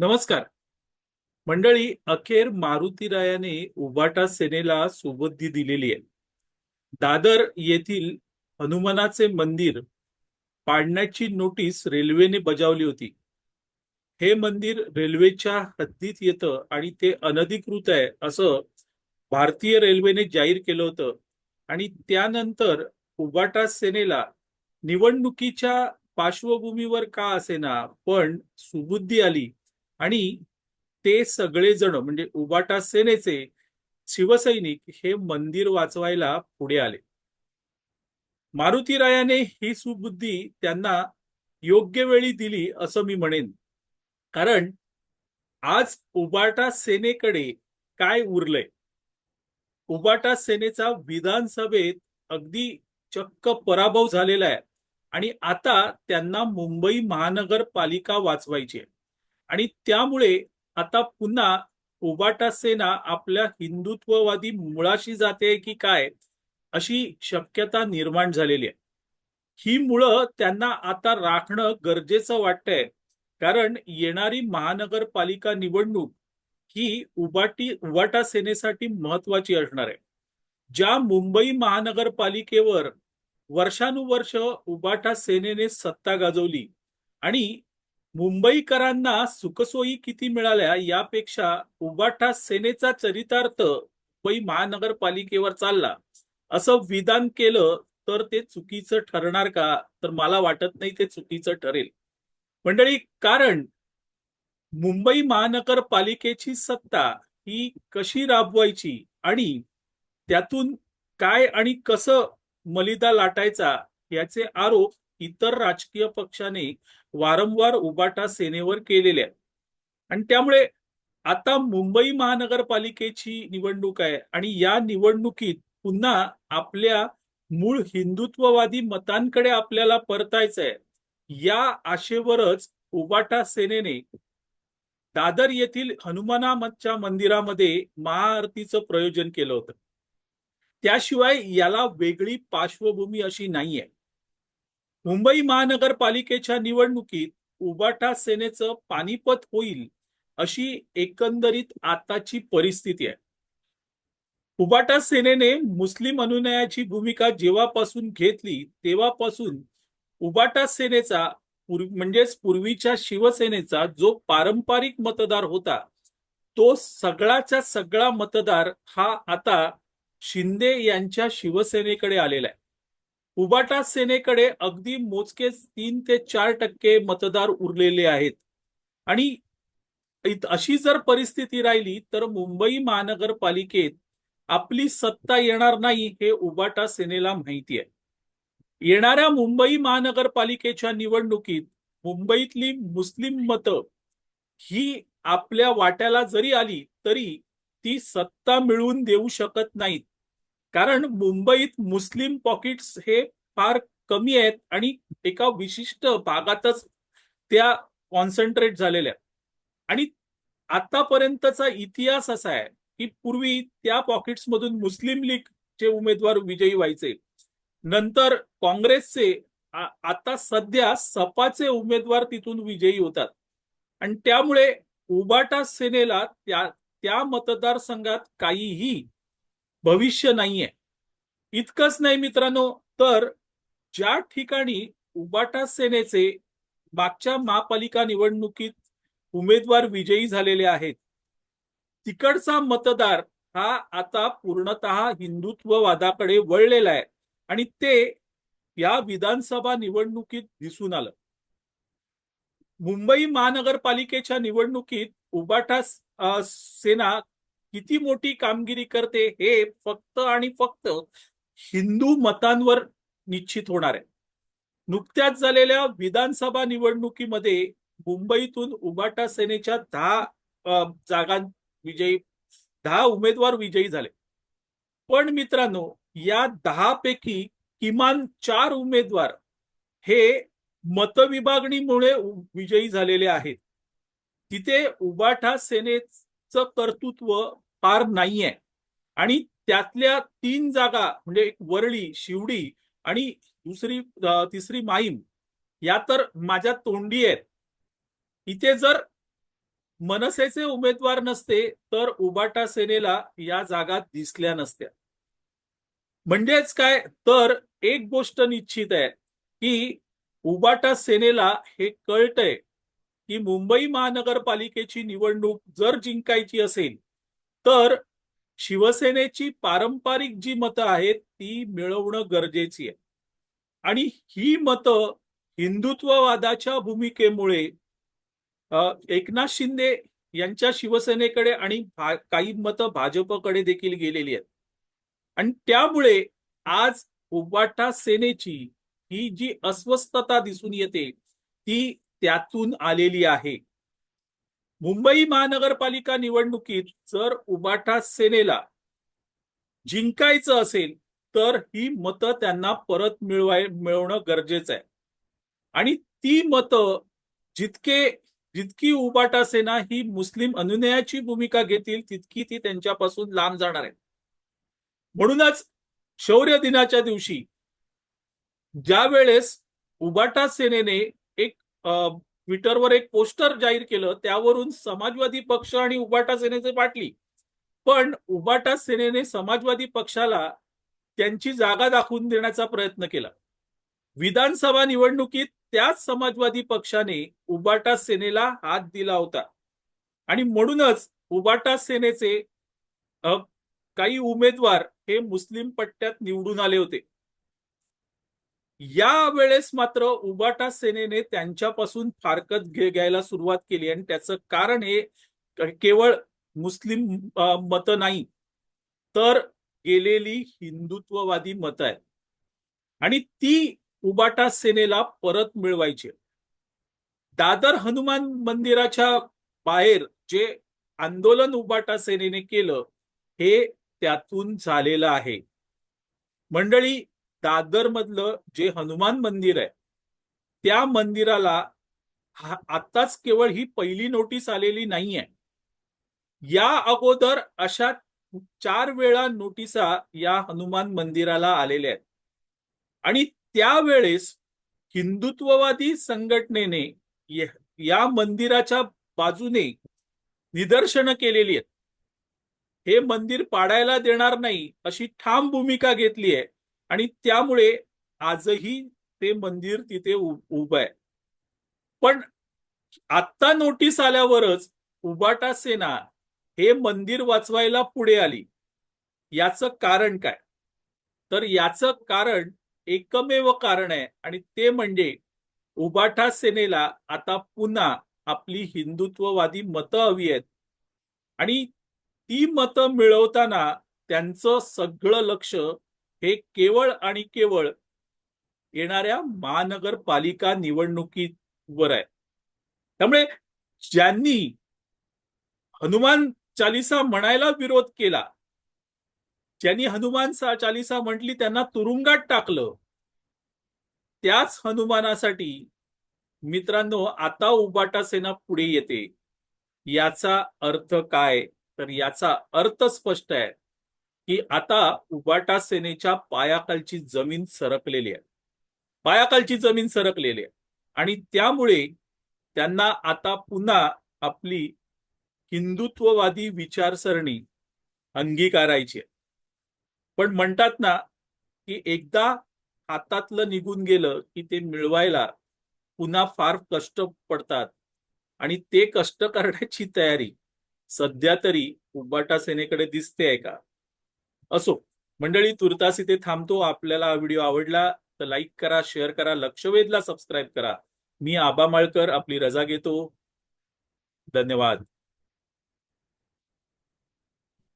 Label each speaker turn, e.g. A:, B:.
A: नमस्कार. मंडळी अखेर मारुतीरायाने उबाटा सेनेला सुबुद्धी दिलेली आहे. दादर येथील हनुमानाचे मंदिर पाडण्याची नोटीस रेल्वेने बजावली होती. हे मंदिर रेल्वेच्या हद्दीत येतं आणि ते अनधिकृत आहे असं भारतीय रेल्वेने जाहीर केलं होतं. आणि त्यानंतर उबाटा सेनेला निवडणुकीच्या पार्श्वभूमीवर का असेना पण सुबुद्धी आली आणि ते सगळेजण म्हणजे उबाटा सेनेचे शिवसैनिक हे मंदिर वाचवायला पुढे आले. मारुतीरायाने ही सुबुद्धी त्यांना योग्य वेळी दिली असं मी म्हणेन. कारण आज उबाटा सेनेकडे काय उरलंय? उबाटा सेनेचा विधानसभेत अगदी चक्क पराभव झालेला आहे. आणि आता त्यांना मुंबई महानगरपालिका वाचवायची आहे. आणि त्यामुळे आता पुन्हा उबाटा सेना आपल्या हिंदुत्ववादी मुळाशी जाते की काय अशी शक्यता निर्माण झालेली आहे. ही मुळं त्यांना आता राखणं गरजेचं वाटतंय. कारण येणारी महानगरपालिका निवडणूक ही उबाटी उबाटा सेनेसाठी महत्वाची असणार आहे. ज्या मुंबई महानगरपालिकेवर वर्षानुवर्ष उबाटा सेनेने सत्ता गाजवली आणि मुंबईकरांना सुखसोयी किती मिळाल्या यापेक्षा उबाठा सेनेचा चरितार्थ मुंबई महानगरपालिकेवर चालला. असं विधान केलं तर ते चुकीचं ठरणार का? तर मला वाटत नाही ते चुकीचं ठरेल. मंडळी कारण मुंबई महानगरपालिकेची सत्ता ही कशी राबवायची आणि त्यातून काय आणि कसं मलिदा लाटायचा याचे आरोप इतर राजकीय पक्षाने वारंवार उबाटा सेनेवर केलेले आणि त्यामुळे आता मुंबई महानगरपालिकेची निवडणूक आहे आणि या निवडणुकीत पुन्हा आपल्या मूळ हिंदुत्ववादी मतांकडे आपल्याला परतायचं आहे. या आशेवरच उबाटा सेनेने दादर येथील हनुमानाच्या मंदिरामध्ये महाआरतीचं प्रयोजन केलं होतं. त्याशिवाय याला वेगळी पार्श्वभूमी अशी नाहीये. मुंबई महानगरपालिकेच्या निवडणुकीत उबाटा सेनेचं पानिपत होईल अशी एकंदरीत आताची परिस्थिती आहे. उबाटा सेनेने मुस्लिम अनुनयाची भूमिका जेव्हापासून घेतली तेव्हापासून उबाटा सेनेचा म्हणजेच पूर्वीच्या शिवसेनेचा जो पारंपरिक मतदार होता तो सगळाच्या सगळा मतदार हा आता शिंदे यांच्या शिवसेनेकडे आलेला आहे. उबाटा सेनेकडे अगदी मोजकेच तीन ते चार टक्के मतदार उरलेले आहेत. आणि अशी जर परिस्थिती राहिली तर मुंबई महानगरपालिकेत आपली सत्ता येणार नाही हे उबाटा सेनेला माहिती आहे. येणाऱ्या मुंबई महानगरपालिकेच्या निवडणुकीत मुंबईतली मुस्लिम मतं ही आपल्या वाट्याला जरी आली तरी ती सत्ता मिळवून देऊ शकत नाहीत. कारण मुंबईत मुस्लिम पॉकेट्स हे फार कमी आहेत आणि एका विशिष्ट भागातच त्या कॉन्सन्ट्रेट झालेल्या. आणि आतापर्यंतचा इतिहास असा आहे की पूर्वी त्या पॉकेट्समधून मुस्लिम लीगचे उमेदवार विजयी व्हायचे. नंतर काँग्रेसचे आता सध्या सपाचे उमेदवार तिथून विजयी होतात. आणि त्यामुळे उबाटा सेनेला त्या त्या मतदारसंघात काहीही भविष्य नाहीये. इतकंच नाही मित्रांनो तर ज्या ठिकाणी उबाटा सेनेचे मागच्या महापालिका निवडणुकीत उमेदवार विजयी झालेले आहेत तिकडचा मतदार हा आता पूर्णतः हिंदुत्ववादाकडे वळलेला आहे आणि ते या विधानसभा निवडणुकीत दिसून आलं. मुंबई महानगरपालिकेच्या निवडणुकीत उबाटा सेना किती मोठी कामगिरी करते हे फक्त आणि फक्त हिंदू मतांवर निश्चित होणार आहे. नुकत्याच झालेल्या विधानसभा निवडणुकीमध्ये मुंबईतून उबाटा सेनेच्या दहा जागा विजयी दहा उमेदवार विजयी झाले. पण मित्रांनो या दहा पैकी किमान चार उमेदवार हे मतविभागणीमुळे विजयी झालेले आहेत. तिथे उबाठा सेनेचं कर्तृत्व पार नाहीये. आणि त्यातल्या तीन जागा म्हणजे एक वरळी शिवडी आणि दुसरी तिसरी माहीम या तर माझ्या तोंडी आहेत. इथे जर मनसेचे उमेदवार नसते तर उबाटा सेनेला या जागा दिसल्या नसत्या. म्हणजेच काय? तर एक गोष्ट निश्चित आहे की उबाटा सेनेला हे कळतंय की मुंबई महानगरपालिकेची निवडणूक जर जिंकायची असेल तर शिवसेनेची पारंपरिक जी मतं आहेत ती मिळवणं गरजेची आहे. आणि ही मतं हिंदुत्ववादाच्या भूमिकेमुळे एकनाथ शिंदे यांच्या शिवसेनेकडे आणि काही मतं भाजपकडे देखील गेलेली आहेत. आणि त्यामुळे आज उबाटा सेनेची ही जी अस्वस्थता दिसून येते ती त्यातून आलेली आहे. मुंबई महानगरपालिका निवडणुकीत जर उबाटा सेनेला जिंकायचं असेल तर ही मतं त्यांना परत मिळवाय मिळवणं गरजेचं आहे. आणि ती मतं जितके जितकी उबाटा सेना ही मुस्लिम अनुनयाची भूमिका घेतील तितकी ती त्यांच्यापासून लांब जाणार आहे. म्हणूनच शौर्य दिनाच्या दिवशी ज्या वेळेस उबाटा सेनेने एक ट्विटरवर एक पोस्टर जाहीर केलं त्यावरून समाजवादी पक्ष आणि उबाटा सेनेचे पाटली. पण उबाटा सेनेने समाजवादी पक्षाला त्यांची जागा दाखवून देण्याचा प्रयत्न केला. विधानसभा निवडणुकीत त्याच समाजवादी पक्षाने उबाटा सेनेला हात दिला होता. आणि म्हणूनच उबाटा सेनेचे काही उमेदवार हे मुस्लिम पट्ट्यात निवडून आले होते. या वेळेस मात्र उबाटा सेनेने त्यांच्यापासून फारकत घे- घ्यायला सुरुवात केली. आणि त्याचं कारण हे केवळ मुस्लिम मतं नाही तर गेलेली हिंदुत्ववादी मतं आहेत. आणि ती उबाटा सेनेला परत मिळवायची दादर हनुमान मंदिराच्या बाहेर जे आंदोलन उबाटा सेनेने केलं हे त्यातून झालेलं आहे. मंडळी दादर मधलं जे हनुमान मंदिर आहे त्या मंदिराला आताच केवळ ही पहिली नोटीस आलेली नाहीये. या अगोदर अशा चार वेळा नोटिसा या हनुमान मंदिराला आलेल्या आहेत. आणि त्यावेळेस हिंदुत्ववादी संघटनेने या मंदिराच्या बाजूने निदर्शनं केलेली आहेत. हे मंदिर पाडायला देणार नाही अशी ठाम भूमिका घेतली आहे. आणि त्यामुळे आजही ते मंदिर तिथे उभं आहे. पण आत्ता नोटीस आल्यावरच उबाटा सेना हे मंदिर वाचवायला पुढे आली. याचं कारण काय? तर याचं कारण एकमेव कारण आहे आणि ते म्हणजे उबाटा सेनेला आता पुन्हा आपली हिंदुत्ववादी मतं हवी आहेत. आणि ती मतं मिळवताना त्यांचं सगळं लक्ष हे केवळ आणि केवळ येणाऱ्या महानगरपालिका निवडणुकीवर आहे. त्यामुळे ज्यांनी हनुमान चालिसा म्हणायला विरोध केला ज्यांनी हनुमान चालिसा म्हटली त्यांना तुरुंगात टाकलं त्याच हनुमानासाठी मित्रांनो आता उबाटा सेना पुढे येते. याचा अर्थ काय? तर याचा अर्थ स्पष्ट आहे. की आता उबाटा सेनेच्या पायाखालची जमीन सरकलेली आहे. पायाखालची जमीन सरकलेली आहे. आणि त्यामुळे त्यांना आता पुन्हा आपली हिंदुत्ववादी विचारसरणी अंगीकारायची आहे. पण म्हणतात ना की एकदा हातातलं निघून गेलं की ते मिळवायला पुन्हा फार कष्ट पडतात. आणि ते कष्ट करण्याची तयारी सध्या तरी उबाटा सेनेकडे दिसते आहे का? असो. मंडळी तुर्तास इथे थांबतो. आपल्याला हा व्हिडिओ आवडला तर लाईक करा शेअर करा लक्षवेधला सबस्क्राईब करा. मी आबा माळकर आपली रजा घेतो. धन्यवाद.